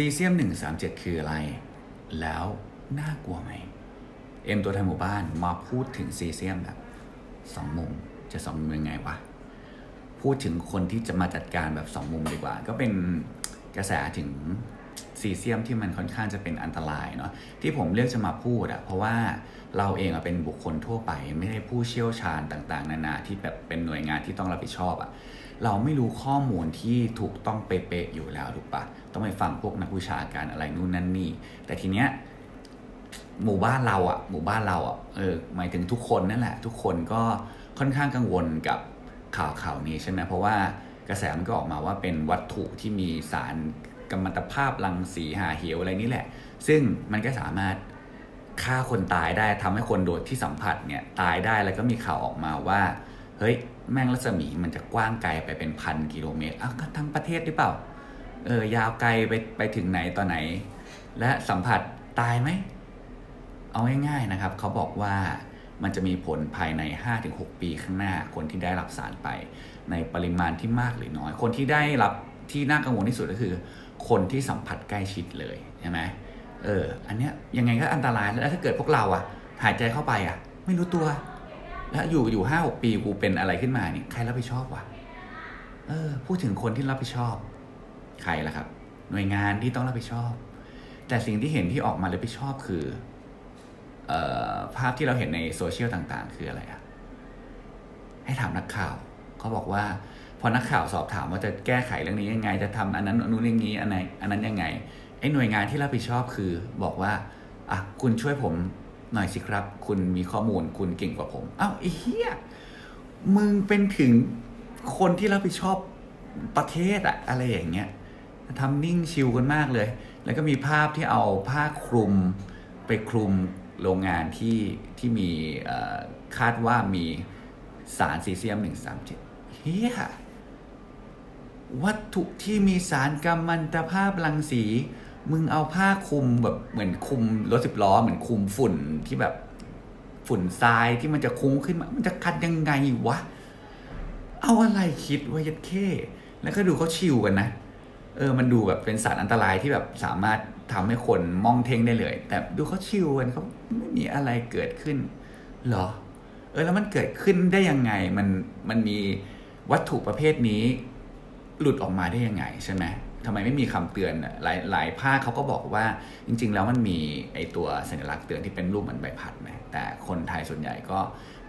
ซีเซียม 137 คืออะไร แล้วน่ากลัวไหม เอ็มตัวแทนหมู่บ้านมาพูดถึงซีเซียมแบบสองมุม จะสองมุมยังไงวะ พูดถึงคนที่จะมาจัดการแบบสองมุมดีกว่า ก็เป็นกระแสถึงซีเซียมที่มันค่อนข้างจะเป็นอันตรายเนาะที่ผมเลือกจะมาพูดอะเพราะว่าเราเองอะเป็นบุคคลทั่วไป ไม่ได้ผู้เชี่ยวชาญต่าง ๆ นานาที่แบบเป็นหน่วยงานที่ต้องรับผิดชอบอะ เราไม่รู้ข้อมูลที่ถูกต้องเป๊ะๆอยู่แล้วถูกปะต้องไปฟังพวกนักวิชาการอะไรนู่นนั่นนี่ แต่ทีเนี้ยหมู่บ้านเราอะ่ะหมู่บ้านเราอะ่ะเออหมายถึงทุกคนนั่นแหละ ทุกคนก็ค่อนข้างกังวลกับข่าวข่าวนี้ใช่ไหมเพราะว่ากระแสมันก็ออกมาว่าเป็นวัตถุที่มีสารกัมมันตภาพรังสีหาเหวอะไรนี่แหละ ซึ่งมันก็สามารถฆ่าคนตายได้ทำให้คนโดดที่สัมผัสเนี่ยตายได้แล้วก็มีข่าวออกมาว่า เฮ้ยแม่งรัศมีมันจะกว้างไกลไปเป็นพันกิโลเมตรอะก็ทั้งประเทศหรือเปล่าเออยาวไกลไปไปถึงไหนต่อไหน และสัมผัสตายไหม เอาง่ายๆนะครับ เขาบอกว่ามันจะมีผลภายใน 5-6 ปีข้างหน้า คนที่ได้รับสารไป ในปริมาณที่มากหรือน้อย คนที่ได้รับที่น่ากังวลที่สุดก็คือ คนที่สัมผัสใกล้ชิดเลยใช่ไหมเออ อันเนี้ยยังไงก็อันตรายแล้วถ้าเกิดพวกเราอะหายใจเข้าไปอะไม่รู้ตัว แล้วอยู่อยู่ห้าหกปีกูเป็นอะไรขึ้นมาเนี่ยใครรับผิดชอบวะเออ พูดถึงคนที่รับผิดชอบ ใครล่ะครับ หน่วยงานที่ต้องรับผิดชอบ แต่สิ่งที่เห็นที่ออกมารับผิดชอบคือเออภาพที่เราเห็นในโซเชียลต่างๆ คืออะไรอะให้ถามนักข่าวเขาบอกว่า พอนักข่าวสอบถามว่าจะแก้ไขเรื่องนี้ยังไง จะทำอันนั้นอันนู้นอย่างนี้อันไหนอันนั้นยังไงไอ้หน่วยงานที่รับผิดชอบคือ บอกว่าอะคุณช่วยผม หน่อยสิครับ คุณมีข้อมูลคุณเก่งกว่าผมอ้าวไอ้เหี้ยมึงเป็นถึงคนที่รับผิดชอบประเทศอะอะไรอย่างเงี้ยทำนิ่งชิลกันมากเลย แล้วก็มีภาพที่เอาผ้าคลุมไปคลุมโรงงานที่ที่มีคาดว่ามีสารซีเซียม 137เฮียวัตถุที่มีสารกัมมันตภาพรังสี มึงเอาผ้าคลุมแบบเหมือนคลุมรถสิบล้อเหมือนคลุมฝุ่นที่แบบฝุ่นทรายที่มันจะคุ้งขึ้นมา มันจะคัดยังไงวะ เอาอะไรคิดว่ายัดเข้แล้วก็ดูเขาชิลกันนะ เออ มันดูแบบเป็นสารอันตรายที่แบบสามารถทำให้คนมองเทงได้เลย แต่ดูเขาชิลกันเขาไม่มีอะไรเกิดขึ้นหรอ เออ แล้วมันเกิดขึ้นได้ยังไง มัน มันมีวัตถุประเภทนี้ หลุดออกมาได้ยังไงใช่ไหมทำไมไม่มีคำเตือนหลายหลายภาคเขาก็บอกว่าจริง ๆ แล้วมันมีไอตัวสัญลักษณ์เตือนที่เป็นรูปเหมือนใบพัดนะแต่คนไทยส่วนใหญ่ก็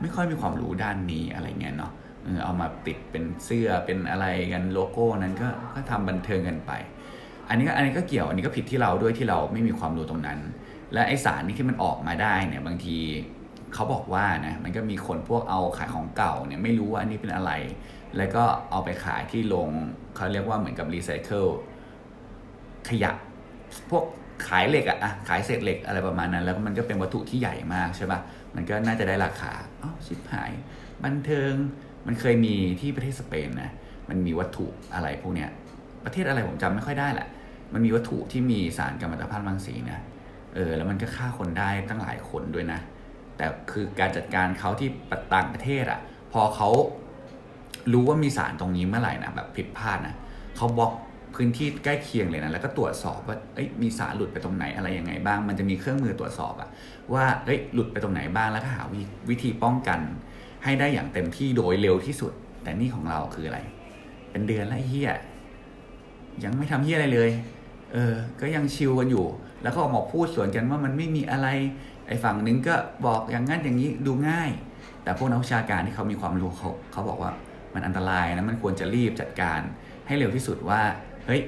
ไม่ค่อยมีความรู้ด้านนี้อะไรเงี้ยเนาะเออเอามาติดเป็นเสื้อเป็นอะไรกันโลโก้นั้นก็ก็ทำบันเทิงกันไป อันนี้ก็อันนี้ก็เกี่ยวอันนี้ก็ผิดที่เราด้วยที่เราไม่มีความรู้ตรงนั้น และไอสารนี้ที่มันออกมาได้เนี่ยบางที เขาบอกว่านะมันก็มีคนพวกเอาขายของเก่าเนี่ยไม่รู้ว่าอันนี้เป็นอะไร แล้วก็เอาไปขายที่โรงเขาเรียกว่าเหมือนกับรีไซเคิลขยะ พวกขายเหล็กอะขายเศษเหล็กอะไรประมาณนั้น แล้วมันก็เป็นวัตถุที่ใหญ่มากใช่ปะมันก็น่าจะได้ราคาอ๋อชิบหาย บันเทิงมันเคยมีที่ประเทศสเปนนะมันมีวัตถุอะไรพวกเนี้ยประเทศอะไรผมจำไม่ค่อยได้แหละ มันมีวัตถุที่มีสารกัมมันตภาพรังสีนะเออแล้วมันก็ฆ่าคนได้ตั้งหลายคนด้วยนะ แต่คือการจัดการเขาที่ต่างประเทศอะพอเขารู้ว่ามีสารตรงนี้เมื่อไหร่นะแบบผิดพลาดนะเขาบล็อกพื้นที่ใกล้เคียงเลยนะแล้วก็ตรวจสอบว่าเอ้ยมีสารหลุดไปตรงไหนอะไรยังไงบ้าง มันจะมีเครื่องมือตรวจสอบอะว่าเอ้ยหลุดไปตรงไหนบ้างแล้วก็หาวิวิธีป้องกัน ให้ได้อย่างเต็มที่โดยเร็วที่สุด แต่นี่ของเราคืออะไร เป็นเดือนแล้วเฮียยังไม่ทำเฮียอะไรเลย เออ ก็ยังชิลกันอยู่ แล้วก็ออกมาพูดสวนกันว่ามันไม่มีอะไร ไอ้ฝั่งนึงก็บอกอย่างนั้นอย่างนี้ดูง่าย แต่พวกนักวิชาการที่เขามีความรู้เขาเขาบอกว่ามันอันตรายนะมันควรจะรีบจัดการให้เร็วที่สุดว่าเฮ้ย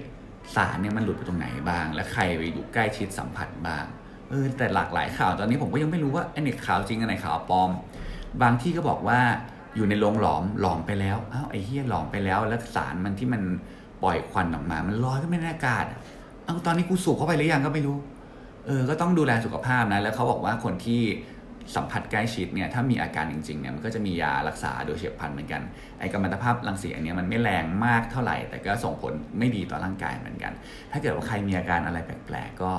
สารเนี่ยมันหลุดไปตรงไหนบ้าง และใครไปอยู่ใกล้ชิดสัมผัสบ้างเออแต่หลากหลายข่าวตอนนี้ผมก็ยังไม่รู้ว่าอ้เนี่ยข่าวจริงอันไหนข่าวปลอม บางที่ก็บอกว่าอยู่ในโรงหลอมหลอมไปแล้วอ้าวไอ้เหี้ยหลอมไปแล้ว แล้วสารมันที่มันปล่อยควันออกมา มันลอยขึ้นไปในอากาศเอ้าตอนนี้กูสูบเข้าไปหรือยังก็ไม่รู้ เออก็ต้องดูแลสุขภาพนะ แล้วเขาบอกว่าคนที่สัมผัสใกล้ชิดเนี่ยถ้ามีอาการจริงๆเนี่ยมันก็จะมียารักษาโดยเฉียบพลันเหมือนกันไอ้กัมมันตภาพรังสีอันเนี้ยมันไม่แรงมากเท่าไหร่ แต่ก็ส่งผลไม่ดีต่อร่างกายเหมือนกัน ถ้าเกิดว่าใครมีอาการอะไรแปลกๆ ก็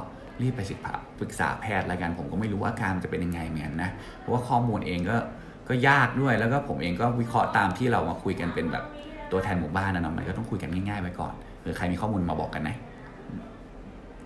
รีบไปศึกษาปรึกษาแพทย์แล้วกัน ผมก็ไม่รู้ว่าอาการมันจะเป็นยังไงเหมือนกันนะเพราะว่าข้อมูลเองก็ก็ยากด้วยแล้วก็ผมเองก็วิเคราะห์ตามที่เรามาคุยกันเป็นแบบตัวแทนหมู่บ้านนะเนาะมันก็ต้องคุยกันง่ายๆไว้ก่อนหรือใครมีข้อมูลมาบอกกันนะ